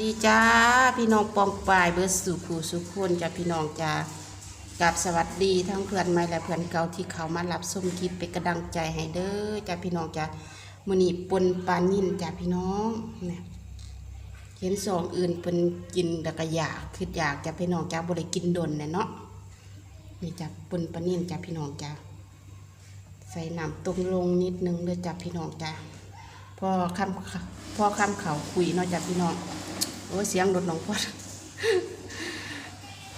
ดีจ้าพี่น้องปองปลายเบิร์สุขูสุขคนจ้าพี่น้องจ้ากับสวัสดีทั้งเพื่อนใหม่และเพื่อนเก่าที่เขามารับชมคลิปเป็นกระดังใจให้เด้อจ้าพี่น้องจ้ามือนีปนปลานิ่นจ้าพี่น้องเนี่ยเห็นสองอื่นเพิ่นกินแล้วก็อยากคืออยากจ้าพี่น้องจ้าบ่ได้กินดนแน่เนาะนี่จ้าปนปลานิ่นจ้าพี่น้องจ้าใส่น้ำต้มลงนิดนึงเด้อจ้าพี่น้องจ้าพอคำพอคำเขาคุยเนาะจ้าพี่น้อง โอ้ยเสียงรถหลวงพ่อ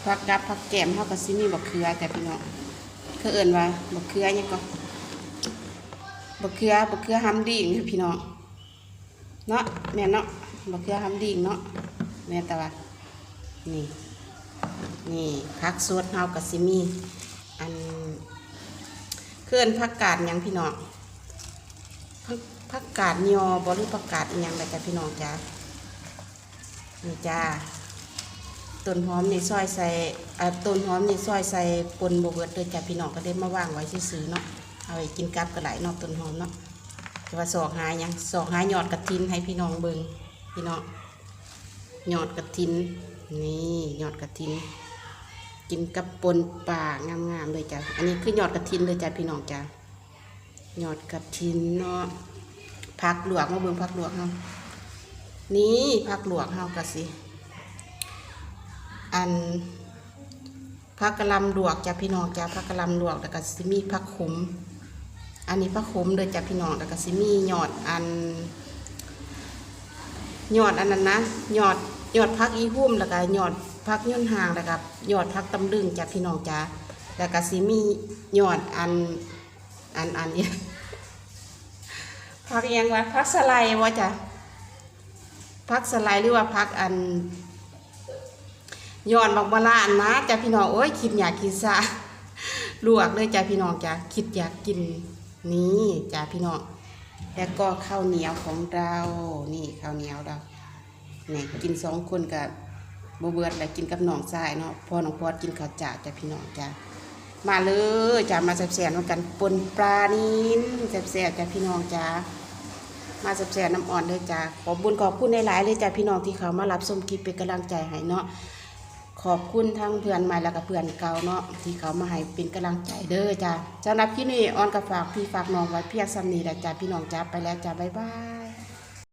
พักกับพักแก้มเท่ากับซิมีบักเขือแต่พี่น้องเขาเอิ่นว่าบักเขือยังก็บักเขือบักเขือห้ำดิ่งค่ะพี่น้องเนาะแม่เนาะบักเขือห้ำดิ่งเนาะแม่แต่ว่านี่นี่พักสดเท่ากับซิมีอันเคลื่อนพักกาดยังพี่น้องพักกาดยอบหรือพักกาดยังแต่พี่น้องจ้า นี่จ้าต้นหอมนี่ซอยใส่อ่าต้นหอมนี่ซอยใส่ปนบเบิดเลยจ้ะพี่น้องก็ได้มาวางไว้ซื้อเนาะเอาไปกินกับกระไหลนอกต้นหอมเนาะแต่ว่าสอกหาหยังสอกหายอดกระทินให้พี่น้องเบิงพี่น้องยอดกระทินนี่ยอดกระทิน กินกับปนป่างามๆเลยจ้ะอันนี้คือยอดกระทินเลยจ้ะพี่น้องจ้ะยอดกระทินเนาะผักหลวกมาเบิ่งผักหลวกเนาะ นี่ผักหลวกเฮากะสิ อันผักกะลำหลวกจ้ะพี่น้องจ้ะผักกะลำหลวกแล้วก็สิมีผักขม อันนี้ผักขมเลยจ้ะพี่น้องแล้วก็สิมียอดอันยอดอันนั้นนะยอดยอดผักอีหุ่มแล้วก็ยอดผักย่นหางแล้วก็ยอดผักตำลึงจ้ะพี่น้องจ้ะแล้วก็สิมียอดอันอันอันนี้ผักอิหยังวะผักสไลด์วะจ้ะ พักสไลด์หรือว่าพักอันย้อนบอกบาลานนะจ้ะพี่น้องโอ้ยคิดอยากกินซะลวกเลยจ้ะพี่น้องจ้ะคิดอยากกินนี่จ้ะพี่น้องแล้วก็ข้าวเหนียวของเรานี่ข้าวเหนียวเราเนี่ยกินสองคนกับโบเบิร์ดแล้วกินกับน้องทรายเนาะพ่อน้องพอดกินข้าวจ่าจ้ะพี่น้องจ้ะมาเลยจ้ะมาแซ่บๆนกันปนปลานิ้นแซ่บๆจ้ะพี่น้องจ้ะ มาสับแสน้ำอ่อนเลยจ้าขอบบุญขอบคุณในหลายเลยจ้าพี่น้องที่เขามารับชมคลิปเป็นกำลังใจให้เนาะขอบคุณทั้งเพื่อนใหม่แล้วก็เพื่อนเก่าเนาะที่เขามาให้เป็นกำลังใจเด้อจ้าสำหรับที่นี่ออนกับฝากพี่ฝากน้องไว้เพียงซ้ำนี้แหละจ้าพี่น้องจ้าไปแล้วจ้าบ๊ายบาย